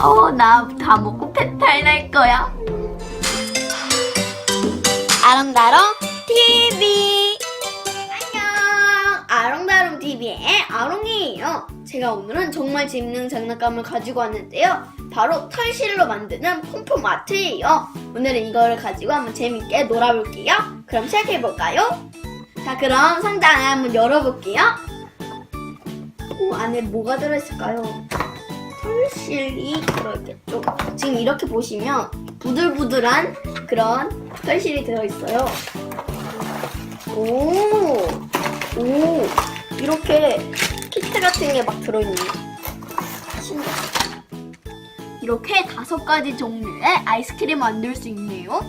어, 나 다 먹고 배탈 날 거야. 아롱다롱 TV 안녕. 아롱다롱 TV의 아롱이에요. 제가 오늘은 정말 재밌는 장난감을 가지고 왔는데요. 바로 털실로 만드는 폼폼 아트예요. 오늘은 이거를 가지고 한번 재밌게 놀아볼게요. 그럼 시작해볼까요? 자 그럼 상자 한번 열어볼게요. 오 안에 뭐가 들어있을까요? 털실이 들어있겠죠 지금 이렇게 보시면 부들부들한 그런 털실이 들어있어요. 오, 오, 이렇게 키트 같은 게 막 들어있네요. 이렇게 다섯 가지 종류의 아이스크림 만들 수 있네요.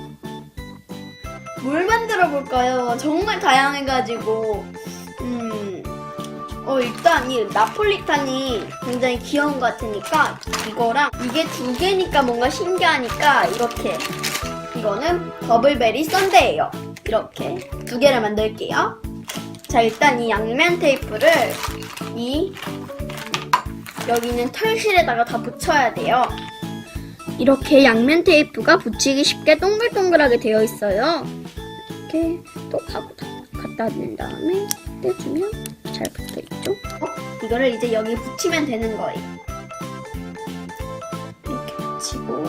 뭘 만들어 볼까요? 정말 다양해가지고, 음, 어, 일단 이 나폴리탄이 굉장히 귀여운 것 같으니까 이거랑 이게 두 개니까 뭔가 신기하니까 이렇게 이거는 버블베리 썬데예요. 이렇게 두 개를 만들게요. 자, 일단 이 양면 테이프를 이 여기 있는 털실에다가 다 붙여야 돼요. 이렇게 양면 테이프가 붙이기 쉽게 동글동글하게 되어 있어요. 이렇게 또 하고 다 갖다 댄 다음에 떼주면 잘 붙어 있죠. 어? 이거를 이제 여기 붙이면 되는 거예요. 이렇게 붙이고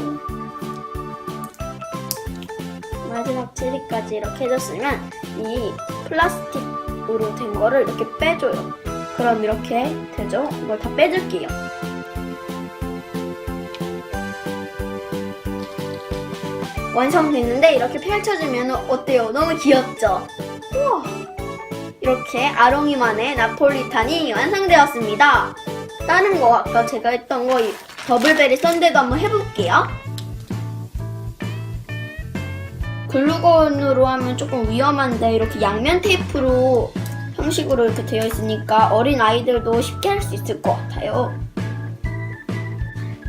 마지막 체리까지 이렇게 해줬으면 이 플라스틱으로 된 거를 이렇게 빼줘요. 그럼 이렇게 되죠? 이걸 다 빼줄게요. 완성됐는데 이렇게 펼쳐주면 어때요? 너무 귀엽죠? 우와! 이렇게 아롱이만의 나폴리탄이 완성되었습니다. 다른 거 아까 제가 했던 거이 더블베리 썬데도 한번 해볼게요. 글루건으로 하면 조금 위험한데 이렇게 양면 테이프로 형식으로 이렇게 되어 있으니까 어린 아이들도 쉽게 할 수 있을 것 같아요.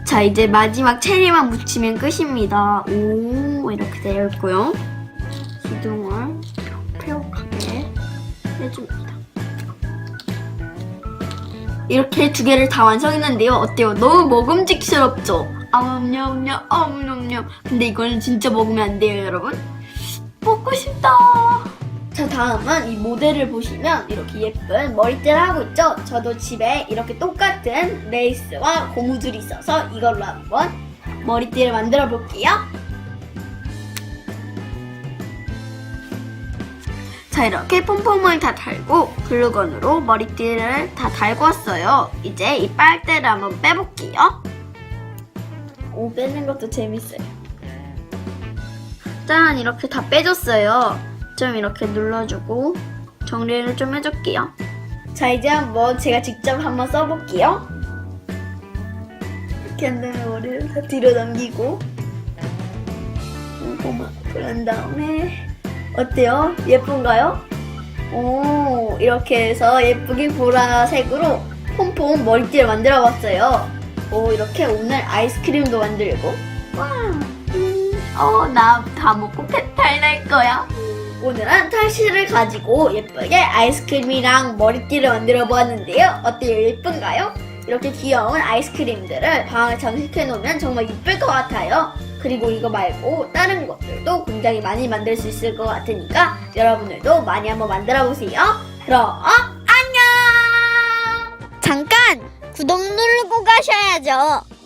자 이제 마지막 체리만 묻히면 끝입니다. 오 이렇게 되어 있고요. 펴옥하게 해줍니다. 이렇게 두 개를 다 완성했는데요. 어때요? 너무 먹음직스럽죠? 아음냠냠 아음냠냠 근데 이거는 진짜 먹으면 안 돼요 여러분 먹고 싶다 자 다음은 이 모델을 보시면 이렇게 예쁜 머리띠를 하고 있죠 저도 집에 이렇게 똑같은 레이스와 고무줄이 있어서 이걸로 한번 머리띠를 만들어 볼게요 자 이렇게 폼폼을 다 달고 글루건으로 머리띠를 다 달고 왔어요 이제 이 빨대를 한번 빼볼게요 오 빼는 것도 재밌어요. 짠 이렇게 다 빼줬어요. 좀 이렇게 눌러주고 정리를 좀 해줄게요. 자 이제 한번 제가 직접 한번 써볼게요. 이렇게 한 다음에 머리를 다 뒤로 넘기고 고마 그런 다음에 어때요? 예쁜가요? 오 이렇게 해서 예쁘게 보라색으로 폼폼 머리띠를 만들어 봤어요. 오 이렇게 오늘 아이스크림도 만들고 와, 음, 어, 나 다 먹고 배탈 날 거야. 오늘은 탈실을 가지고 예쁘게 아이스크림이랑 머리띠를 만들어 보았는데요 어때요 예쁜가요? 이렇게 귀여운 아이스크림들을 방에 장식해 놓으면 정말 예쁠 것 같아요 그리고 이거 말고 다른 것들도 굉장히 많이 만들 수 있을 것 같으니까 여러분들도 많이 한번 만들어 보세요. 그럼 안녕! 잠깐! 구독 누르고 가셔야죠.